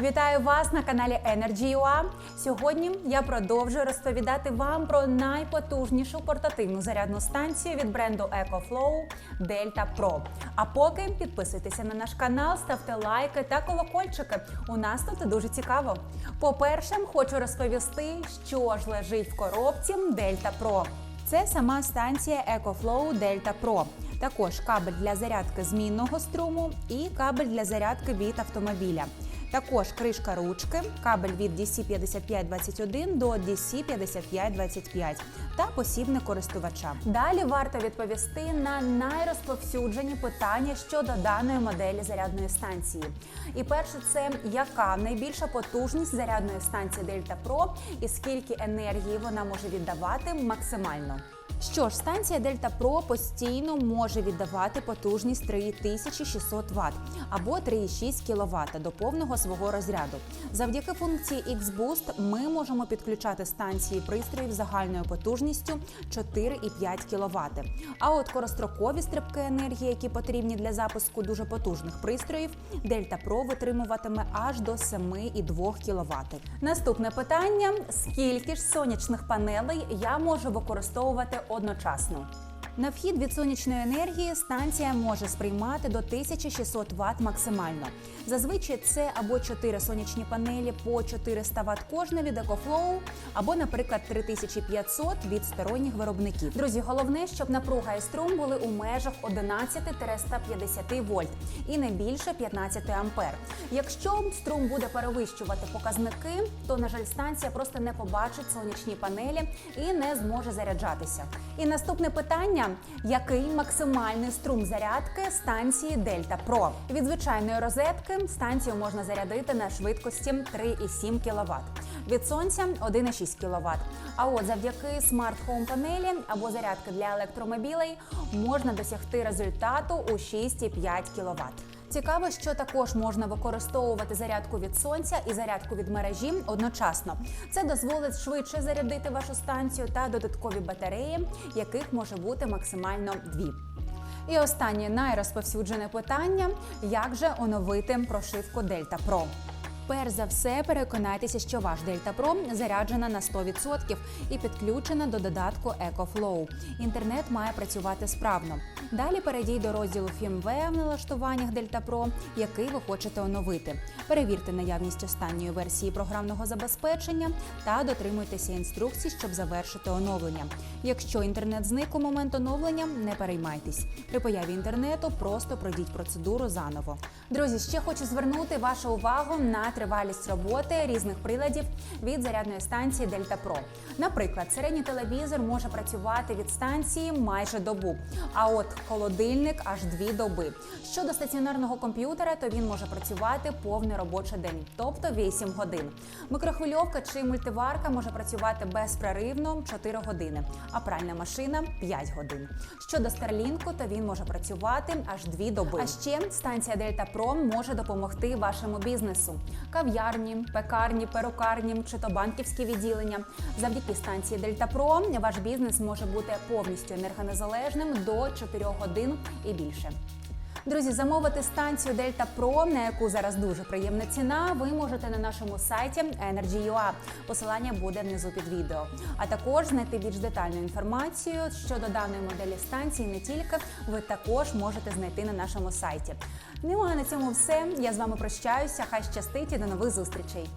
Вітаю вас на каналі Energy.ua. Сьогодні я продовжую розповідати вам про найпотужнішу портативну зарядну станцію від бренду EcoFlow Delta Pro. А поки підписуйтеся на наш канал, ставте лайки та колокольчики. У нас тут дуже цікаво. По-перше, хочу розповісти, що ж лежить в коробці Delta Pro. Це сама станція EcoFlow Delta Pro. Також кабель для зарядки змінного струму і кабель для зарядки від автомобіля. Також кришка ручки, кабель від DC5521 до DC5525 та посібник користувача. Далі варто відповісти на найрозповсюджені питання щодо даної моделі зарядної станції. І перше, це яка найбільша потужність зарядної станції Delta Pro і скільки енергії вона може віддавати максимально. Що ж, станція Delta Pro постійно може віддавати потужність 3600 Вт або 3,6 кВт до повного свого розряду. Завдяки функції X-Boost ми можемо підключати станції пристроїв загальною потужністю 4,5 кВт. А от корострокові стрибки енергії, які потрібні для запуску дуже потужних пристроїв, Delta Pro витримуватиме аж до 7,2 кВт. Наступне питання: скільки ж сонячних панелей я можу використовувати одночасно? На вхід від сонячної енергії станція може сприймати до 1600 Вт максимально. Зазвичай це або 4 сонячні панелі по 400 Вт кожна від EcoFlow, або, наприклад, 3500 від сторонніх виробників. Друзі, головне, щоб напруга і струм були у межах 11-150 вольт і не більше 15 ампер. Якщо струм буде перевищувати показники, то на жаль, станція просто не побачить сонячні панелі і не зможе заряджатися. І наступне питання: який максимальний струм зарядки станції Дельта Про Від звичайної розетки станцію можна зарядити на швидкості 3,7 кВт. Від сонця 1,6 кВт. А от завдяки смарт-хоум панелі або зарядки для електромобілей можна досягти результату у 6,5 кВт. Цікаво, що також можна використовувати зарядку від сонця і зарядку від мережі одночасно. Це дозволить швидше зарядити вашу станцію та додаткові батареї, яких може бути максимально дві. І останнє найрозповсюджене питання: як же оновити прошивку Delta Pro? Перш за все, переконайтеся, що ваш Pro заряджена на 100% і підключена до додатку EcoFlow. Інтернет має працювати справно. Далі перейдіть до розділу firmware в налаштуваннях Delta Pro, який ви хочете оновити. Перевірте наявність останньої версії програмного забезпечення та дотримуйтеся інструкцій, щоб завершити оновлення. Якщо інтернет зник у момент оновлення, не переймайтесь. При появі інтернету просто пройдіть процедуру заново. Друзі, ще хочу звернути вашу увагу на тривалість роботи різних приладів від зарядної станції Delta Pro. Наприклад, середній телевізор може працювати від станції майже добу, а от холодильник аж дві доби. Щодо стаціонарного комп'ютера, то він може працювати повний робочий день, тобто 8 годин. Микрохвильовка чи мультиварка може працювати безперервно 4 години, а пральна машина 5 годин. Щодо Старлінку, то він може працювати аж 2 доби. А ще станція Delta Pro може допомогти вашому бізнесу кав'ярні, пекарні, перукарні чи то банківські відділення. Завдяки станції Дельта Про ваш бізнес може бути повністю енергонезалежним до 4 годин і більше. Друзі, замовити станцію Delta Pro, на яку зараз дуже приємна ціна, ви можете на нашому сайті Energy.ua. Посилання буде внизу під відео. А також знайти більш детальну інформацію щодо даної моделі станції не тільки ви також можете знайти на нашому сайті. Ну а на цьому все. Я з вами прощаюся. Хай щастить і до нових зустрічей.